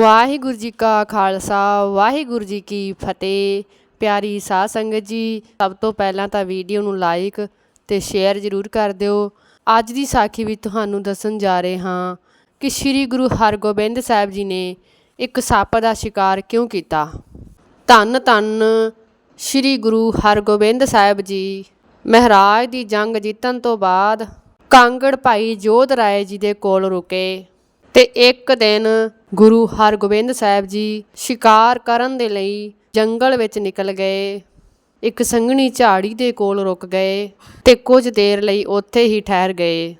ਵਾਹਿਗੁਰੂ ਜੀ ਕਾ ਖਾਲਸਾ, ਵਾਹਿਗੁਰੂ ਜੀ ਕੀ ਫਤਿਹ। ਪਿਆਰੀ ਸਾਧ ਸੰਗਤ ਜੀ, ਸਭ ਤੋਂ ਪਹਿਲਾਂ ਤਾਂ ਵੀਡੀਓ ਨੂੰ ਲਾਈਕ ਤੇ ਸ਼ੇਅਰ ਜ਼ਰੂਰ ਕਰ ਦਿਓ। ਅੱਜ ਦੀ ਸਾਖੀ ਵਿੱਚ ਤੁਹਾਨੂੰ ਦੱਸਣ ਜਾ ਰਹੇ ਹਾਂ ਕਿ ਸ੍ਰੀ ਗੁਰੂ ਹਰਗੋਬਿੰਦ ਸਾਹਿਬ ਜੀ ਨੇ ਇੱਕ ਸੱਪ ਦਾ ਸ਼ਿਕਾਰ ਕਿਉਂ ਕੀਤਾ? ਧੰਨ ਧੰਨ ਸ੍ਰੀ ਗੁਰੂ ਹਰਗੋਬਿੰਦ ਸਾਹਿਬ ਜੀ, ਮਹਾਰਾਜ ਦੀ ਜੰਗ ਜਿੱਤਣ ਤੋਂ ਬਾਅਦ ਕਾਂਗੜ ਭਾਈ ਜੋਧ ਰਾਏ ਜੀ ਦੇ ਕੋਲ ਰੁਕੇ ਤੇ ਇੱਕ ਦਿਨ ਗੁਰੂ ਹਰਗੋਬਿੰਦ ਸਾਹਿਬ ਜੀ ਸ਼ਿਕਾਰ ਕਰਨ ਦੇ ਲਈ ਜੰਗਲ ਵਿੱਚ ਨਿਕਲ ਗਏ। ਇੱਕ ਸੰਘਣੀ ਝਾੜੀ ਦੇ ਕੋਲ ਰੁਕ ਗਏ ਤੇ ਕੁਝ ਦੇਰ ਲਈ ਉੱਥੇ ਹੀ ਠਹਿਰ ਗਏ।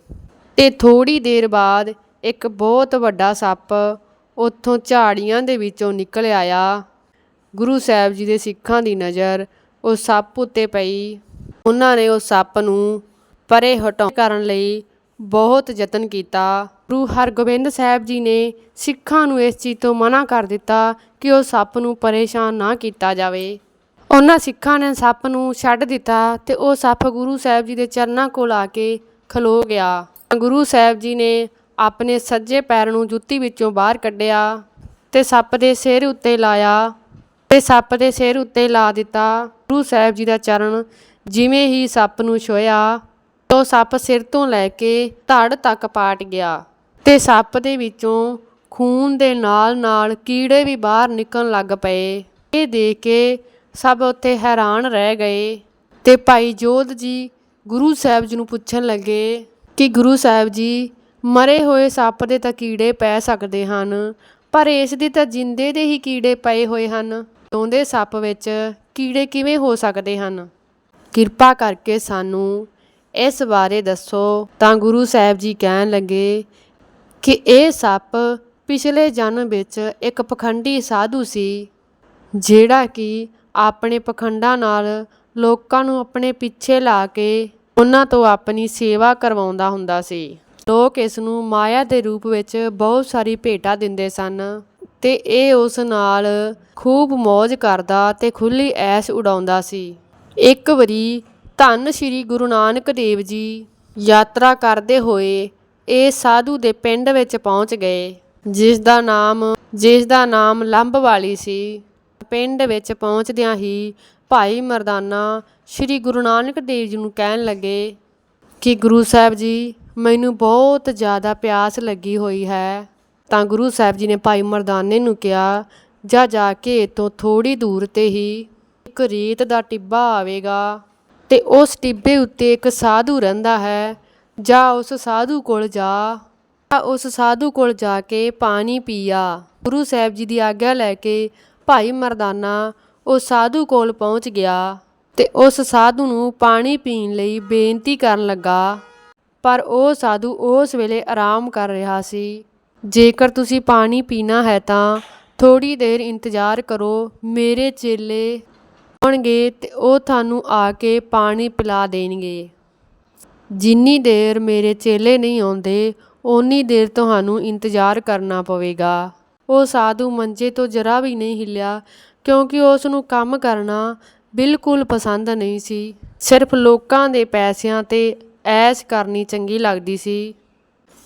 ਤੇ ਥੋੜੀ ਦੇਰ ਬਾਅਦ ਇੱਕ ਬਹੁਤ ਵੱਡਾ ਸੱਪ ਉੱਥੋਂ ਝਾੜੀਆਂ ਦੇ ਵਿੱਚੋਂ ਨਿਕਲ ਆਇਆ। ਗੁਰੂ ਸਾਹਿਬ ਜੀ ਦੇ ਸਿੱਖਾਂ ਦੀ ਨਜ਼ਰ ਉਹ ਸੱਪ ਉੱਤੇ ਪਈ। ਉਹਨਾਂ ਨੇ ਉਸ ਸੱਪ ਨੂੰ ਪਰੇ ਹਟਾਉਣ ਕਰਨ ਲਈ ਬਹੁਤ ਯਤਨ ਕੀਤਾ। ਗੁਰੂ ਹਰਗੋਬਿੰਦ ਸਾਹਿਬ ਜੀ ਨੇ ਸਿੱਖਾਂ ਨੂੰ ਇਸ ਚੀਜ਼ ਤੋਂ ਮਨਾ ਕਰ ਦਿੱਤਾ ਕਿ ਉਹ ਸੱਪ ਨੂੰ ਪਰੇਸ਼ਾਨ ਨਾ ਕੀਤਾ ਜਾਵੇ। ਉਹਨਾਂ ਸਿੱਖਾਂ ਨੇ ਸੱਪ ਨੂੰ ਛੱਡ ਦਿੱਤਾ ਤੇ ਉਹ ਸੱਪ ਗੁਰੂ ਸਾਹਿਬ ਜੀ ਦੇ ਚਰਨਾਂ ਕੋਲ ਆ ਕੇ ਖਲੋ ਗਿਆ। ਗੁਰੂ ਸਾਹਿਬ ਜੀ ਨੇ ਆਪਣੇ ਸੱਜੇ ਪੈਰ ਨੂੰ ਜੁੱਤੀ ਵਿੱਚੋਂ ਬਾਹਰ ਕੱਢਿਆ ਤੇ ਸੱਪ ਦੇ ਸਿਰ ਉੱਤੇ ਲਾਇਆ ਤੇ ਸੱਪ ਦੇ ਸਿਰ ਉੱਤੇ ਲਾ ਦਿੱਤਾ। ਗੁਰੂ ਸਾਹਿਬ ਜੀ ਦਾ ਚਰਨ ਜਿਵੇਂ ਹੀ ਸੱਪ ਨੂੰ ਛੋਇਆ ਉਹ ਸੱਪ ਸਿਰ ਤੋਂ ਲੈ ਕੇ ਧੜ ਤੱਕ ਪਾਟ ਗਿਆ। ਤੇ ਸੱਪ ਦੇ ਵਿੱਚੋਂ ਖੂਨ ਦੇ ਨਾਲ ਨਾਲ ਕੀੜੇ ਵੀ ਬਾਹਰ ਨਿਕਲਣ ਲੱਗ ਪਏ। ਇਹ ਦੇਖ ਕੇ ਸਭ ਉੱਥੇ ਹੈਰਾਨ ਰਹਿ ਗਏ ਤੇ ਭਾਈ ਜੋਧ ਜੀ ਗੁਰੂ ਸਾਹਿਬ ਜੀ ਨੂੰ ਪੁੱਛਣ ਲੱਗੇ ਕਿ ਗੁਰੂ ਸਾਹਿਬ ਜੀ, ਮਰੇ ਹੋਏ ਸੱਪ ਦੇ ਤਾਂ ਕੀੜੇ ਪੈ ਸਕਦੇ ਹਨ, ਪਰ ਇਸ ਦੇ ਤਾਂ ਜਿੰਦੇ ਦੇ ਹੀ ਕੀੜੇ ਪਏ ਹੋਏ ਹਨ। ਜਿਉਂਦੇ ਸੱਪ ਵਿੱਚ ਕੀੜੇ ਕਿਵੇਂ ਹੋ ਸਕਦੇ ਹਨ? ਕਿਰਪਾ ਕਰਕੇ ਸਾਨੂੰ ਇਸ ਬਾਰੇ ਦੱਸੋ। ਤਾਂ ਗੁਰੂ ਸਾਹਿਬ ਜੀ ਕਹਿਣ ਲੱਗੇ ਕਿ ਇਹ ਸੱਪ ਪਿਛਲੇ ਜਨਮ ਵਿੱਚ ਇੱਕ ਪਖੰਡੀ ਸਾਧੂ ਸੀ, ਜਿਹੜਾ ਕਿ ਆਪਣੇ ਪਖੰਡਾਂ ਨਾਲ ਲੋਕਾਂ ਨੂੰ ਆਪਣੇ ਪਿੱਛੇ ਲਾ ਕੇ ਉਹਨਾਂ ਤੋਂ ਆਪਣੀ ਸੇਵਾ ਕਰਵਾਉਂਦਾ ਹੁੰਦਾ ਸੀ। ਲੋਕ ਇਸ ਨੂੰ ਮਾਇਆ ਦੇ ਰੂਪ ਵਿੱਚ ਬਹੁਤ ਸਾਰੀ ਭੇਟਾ ਦਿੰਦੇ ਸਨ ਤੇ ਇਹ ਉਸ ਨਾਲ ਖੂਬ ਮौज ਕਰਦਾ ਤੇ ਖੁੱਲੀ ਐਸ਼ ਉਡਾਉਂਦਾ ਸੀ। ਇੱਕ ਵਾਰੀ ਧੰਨ ਸ਼੍ਰੀ ਗੁਰੂ ਨਾਨਕ ਦੇਵ ਜੀ ਯਾਤਰਾ ਕਰਦੇ ਹੋਏ ਇਹ ਸਾਧੂ ਦੇ ਪਿੰਡ ਵਿੱਚ ਪਹੁੰਚ ਗਏ ਜਿਸ ਦਾ ਨਾਮ ਜਿਸ ਦਾ ਨਾਮ ਲੰਬ ਵਾਲੀ ਸੀ। ਪਿੰਡ ਵਿੱਚ ਪਹੁੰਚਦਿਆਂ ਹੀ ਭਾਈ ਮਰਦਾਨਾ ਸ਼੍ਰੀ ਗੁਰੂ ਨਾਨਕ ਦੇਵ ਜੀ ਨੂੰ ਕਹਿਣ ਲੱਗੇ ਕਿ ਗੁਰੂ ਸਾਹਿਬ ਜੀ, ਮੈਨੂੰ ਬਹੁਤ ਜ਼ਿਆਦਾ ਪਿਆਸ ਲੱਗੀ ਹੋਈ ਹੈ। ਤਾਂ ਗੁਰੂ ਸਾਹਿਬ ਜੀ ਨੇ ਭਾਈ ਮਰਦਾਨੇ ਨੂੰ ਕਿਹਾ, ਜਾ ਜਾ ਕੇ ਇੱਥੋਂ ਥੋੜੀ ਦੂਰ ਤੇ ਹੀ ਇੱਕ ਰੇਤ ਦਾ ਟਿੱਬਾ ਆਵੇਗਾ। ਤੇ ਉਸ ਟਿੱਬੇ ਉੱਤੇ ਇੱਕ ਸਾਧੂ ਰਹਿੰਦਾ ਹੈ ਜਾ ਉਸ ਸਾਧੂ ਕੋਲ ਜਾ। ਤਾਂ ਉਸ ਸਾਧੂ ਕੋਲ ਜਾ ਕੇ ਪਾਣੀ ਪੀਆ। ਗੁਰੂ ਸਾਹਿਬ ਜੀ ਦੀ ਆਗਿਆ ਲੈ ਕੇ ਭਾਈ ਮਰਦਾਨਾ ਉਹ ਸਾਧੂ ਕੋਲ ਪਹੁੰਚ ਗਿਆ ਤੇ ਉਸ ਸਾਧੂ ਨੂੰ ਪਾਣੀ ਪੀਣ ਲਈ ਬੇਨਤੀ ਕਰਨ ਲੱਗਾ। ਪਰ ਉਹ ਸਾਧੂ ਉਸ ਵੇਲੇ ਆਰਾਮ ਕਰ ਰਿਹਾ ਸੀ। ਜੇਕਰ ਤੁਸੀਂ ਪਾਣੀ ਪੀਣਾ ਹੈ ਤਾਂ ਥੋੜੀ ਦੇਰ ਇੰਤਜ਼ਾਰ ਕਰੋ, ਮੇਰੇ ਚੇਲੇ ਆਉਣਗੇ ਤੇ ਉਹ ਤੁਹਾਨੂੰ ਆ ਕੇ ਪਾਣੀ ਪਿਲਾ ਦੇਣਗੇ। ਜਿੰਨੀ ਦੇਰ ਮੇਰੇ ਚੇਲੇ ਨਹੀਂ ਆਉਂਦੇ, ਓਨੀ ਦੇਰ ਤੁਹਾਨੂੰ ਇੰਤਜ਼ਾਰ ਕਰਨਾ ਪਵੇਗਾ। ਉਹ ਸਾਧੂ ਮੰਜੇ ਤੋਂ ਜਰਾ ਵੀ ਨਹੀਂ ਹਿੱਲਿਆ, ਕਿਉਂਕਿ ਉਸ ਨੂੰ ਕੰਮ ਕਰਨਾ ਬਿਲਕੁਲ ਪਸੰਦ ਨਹੀਂ ਸੀ। ਸਿਰਫ ਲੋਕਾਂ ਦੇ ਪੈਸਿਆਂ ਤੇ ਐਸ਼ ਕਰਨੀ ਚੰਗੀ ਲੱਗਦੀ ਸੀ।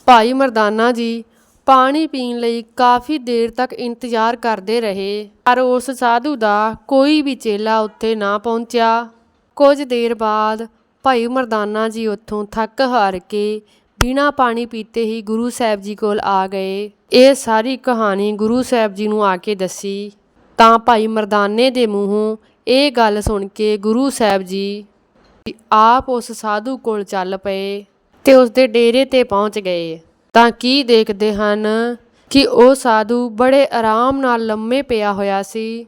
ਭਾਈ ਮਰਦਾਨਾ ਜੀ ਪਾਣੀ ਪੀਣ ਲਈ ਕਾਫੀ ਦੇਰ ਤੱਕ ਇੰਤਜ਼ਾਰ ਕਰਦੇ ਰਹੇ, ਪਰ ਉਸ ਸਾਧੂ ਦਾ ਕੋਈ ਵੀ ਚੇਲਾ ਉੱਥੇ ਨਾ ਪਹੁੰਚਿਆ। ਕੁਝ ਦੇਰ ਬਾਅਦ ਭਾਈ ਮਰਦਾਨਾ ਜੀ ਉੱਥੋਂ ਥੱਕ ਹਾਰ ਕੇ ਬਿਨਾਂ ਪਾਣੀ ਪੀਤੇ ਹੀ ਗੁਰੂ ਸਾਹਿਬ ਜੀ ਕੋਲ ਆ ਗਏ। ਇਹ ਸਾਰੀ ਕਹਾਣੀ ਗੁਰੂ ਸਾਹਿਬ ਜੀ ਨੂੰ ਆ ਕੇ ਦੱਸੀ। ਤਾਂ ਭਾਈ ਮਰਦਾਨੇ ਦੇ ਮੂੰਹੋਂ ਇਹ ਗੱਲ ਸੁਣ ਕੇ ਗੁਰੂ ਸਾਹਿਬ ਜੀ ਆਪ ਉਸ ਸਾਧੂ ਕੋਲ ਚੱਲ ਪਏ ਤੇ ਉਸ ਦੇ ਡੇਰੇ ਤੇ ਪਹੁੰਚ ਗਏ। ਤਾਂ ਕੀ ਦੇਖਦੇ ਹਨ ਕਿ ਉਹ ਸਾਧੂ ਬੜੇ ਆਰਾਮ ਨਾਲ ਲੰਮੇ ਪਿਆ ਹੋਇਆ ਸੀ।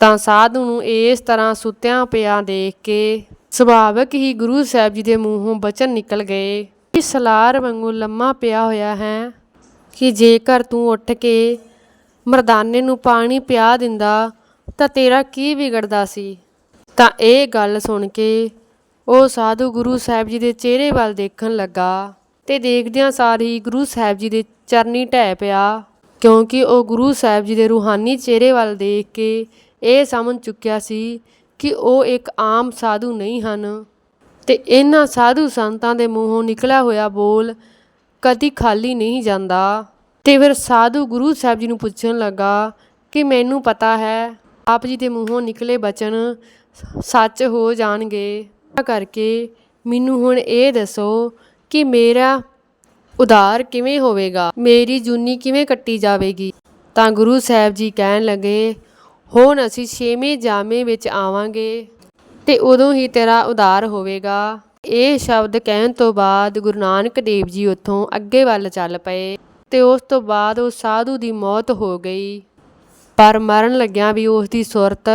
ਤਾਂ ਸਾਧੂ ਨੂੰ ਇਸ ਤਰ੍ਹਾਂ ਸੁੱਤਿਆਂ ਪਿਆ ਦੇਖ ਕੇ ਸੁਭਾਵਕ ਹੀ ਗੁਰੂ ਸਾਹਿਬ ਜੀ ਦੇ ਮੂੰਹੋਂ ਬਚਨ ਨਿਕਲ ਗਏ ਕਿ ਸਲਾਰ ਵਾਂਗੂ ਲੰਮਾ ਪਿਆ ਹੋਇਆ ਹੈ ਕਿ ਜੇਕਰ ਤੂੰ ਉੱਠ ਕੇ ਮਰਦਾਨੇ ਨੂੰ ਪਾਣੀ ਪਿਆ ਦਿੰਦਾ ਤਾਂ ਤੇਰਾ ਕੀ ਵਿਗੜਦਾ ਸੀ? ਤਾਂ ਇਹ ਗੱਲ ਸੁਣ ਕੇ ਉਹ ਸਾਧੂ ਗੁਰੂ ਸਾਹਿਬ ਜੀ ਦੇ ਚਿਹਰੇ ਵੱਲ ਦੇਖਣ ਲੱਗਾ ਤੇ ਦੇਖਦਿਆਂ ਸਾਰ ਹੀ ਗੁਰੂ ਸਾਹਿਬ ਜੀ ਦੇ ਚਰਨੀ ਢਹਿ ਪਿਆ, ਕਿਉਂਕਿ ਉਹ ਗੁਰੂ ਸਾਹਿਬ ਜੀ ਦੇ ਰੂਹਾਨੀ ਚਿਹਰੇ ਵੱਲ ਦੇਖ ਕੇ ਇਹ ਸਮਝ ਚੁੱਕਿਆ ਸੀ ਕਿ ਉਹ ਇੱਕ ਆਮ ਸਾਧੂ ਨਹੀਂ ਹਨ। ਤੇ ਇਹਨਾਂ ਸਾਧੂ ਸੰਤਾਂ ਦੇ ਮੂੰਹੋਂ ਨਿਕਲਿਆ ਹੋਇਆ ਬੋਲ ਕਦੀ ਖਾਲੀ ਨਹੀਂ ਜਾਂਦਾ। ਤੇ ਫਿਰ ਸਾਧੂ ਗੁਰੂ ਸਾਹਿਬ ਜੀ ਨੂੰ ਪੁੱਛਣ ਲੱਗਾ ਕਿ ਮੈਨੂੰ ਪਤਾ ਹੈ, ਆਪ ਜੀ ਦੇ ਮੂੰਹੋਂ ਨਿਕਲੇ ਬਚਨ ਸੱਚ ਹੋ ਜਾਣਗੇ। ਕਰਕੇ ਮੈਨੂੰ ਹੁਣ ਇਹ ਦੱਸੋ ਕਿ ਮੇਰਾ ਉਧਾਰ ਕਿਵੇਂ ਹੋਵੇਗਾ? ਮੇਰੀ ਜੂਨੀ ਕਿਵੇਂ ਕੱਟੀ ਜਾਵੇਗੀ? ਤਾਂ ਗੁਰੂ ਸਾਹਿਬ ਜੀ ਕਹਿਣ ਲੱਗੇ ਹੁਣ ਅਸੀਂ ਛੇਵੇਂ ਜਾਮੇ ਵਿੱਚ ਆਵਾਂਗੇ ਤੇ ਉਦੋਂ ਹੀ ਤੇਰਾ ਉਧਾਰ ਹੋਵੇਗਾ। ਇਹ ਸ਼ਬਦ ਕਹਿਣ ਤੋਂ ਬਾਅਦ ਗੁਰੂ ਨਾਨਕ ਦੇਵ ਜੀ ਉੱਥੋਂ ਅੱਗੇ ਵੱਲ ਚੱਲ ਪਏ ਤੇ ਉਸ ਤੋਂ ਬਾਅਦ ਉਹ ਸਾਧੂ ਦੀ ਮੌਤ ਹੋ ਗਈ। ਪਰ ਮਰਨ ਲੱਗਿਆਂ ਵੀ ਉਸ ਦੀ ਸੁਰਤ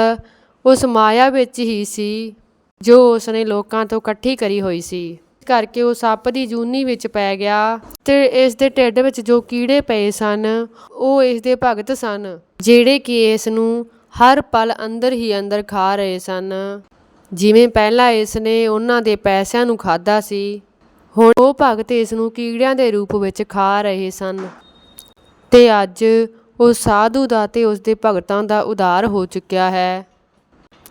ਉਸ ਮਾਇਆ ਵਿੱਚ ਹੀ ਸੀ, ਜੋ ਉਸਨੇ ਲੋਕਾਂ ਤੋਂ ਇਕੱਠੀ ਕਰੀ ਹੋਈ ਸੀ। ਕਰਕੇ ਉਹ ਸੱਪ ਦੀ ਜੂਨੀ ਵਿੱਚ ਪੈ ਗਿਆ ਤੇ ਇਸ ਦੇ ਢਿੱਡ ਵਿੱਚ ਜੋ ਕੀੜੇ ਪਏ ਸਨ, ਉਹ ਇਸ ਦੇ ਭਗਤ ਸਨ, ਜਿਹੜੇ ਕਿ ਇਸ ਨੂੰ ਹਰ ਪਲ ਅੰਦਰ ਹੀ ਅੰਦਰ ਖਾ ਰਹੇ ਸਨ। ਜਿਵੇਂ ਪਹਿਲਾਂ ਇਸ ਨੇ ਉਹਨਾਂ ਦੇ ਪੈਸਿਆਂ ਨੂੰ ਖਾਦਾ ਸੀ, ਹੁਣ ਉਹ ਭਗਤ ਇਸ ਨੂੰ ਕੀੜਿਆਂ ਦੇ ਰੂਪ ਵਿੱਚ ਖਾ ਰਹੇ ਸਨ। ਤੇ ਅੱਜ ਉਹ ਸਾਧੂ ਦਾ ਤੇ ਉਸ ਦੇ ਭਗਤਾਂ ਦਾ ਉਧਾਰ ਹੋ ਚੁੱਕਿਆ ਹੈ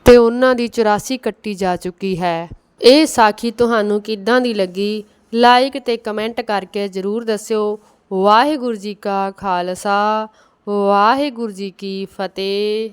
ਤੇ ਉਹਨਾਂ ਦੀ 84 ਕੱਟੀ ਜਾ ਚੁੱਕੀ ਹੈ। ਇਹ ਸਾਖੀ ਤੁਹਾਨੂੰ ਕਿੱਦਾਂ ਦੀ ਲੱਗੀ? ਲਾਈਕ ਤੇ ਕਮੈਂਟ ਕਰਕੇ ਜਰੂਰ ਦੱਸਿਓ। ਵਾਹਿਗੁਰੂ ਜੀ ਕਾ ਖਾਲਸਾ, ਵਾਹਿਗੁਰੂ ਜੀ ਕੀ ਫਤਿਹ।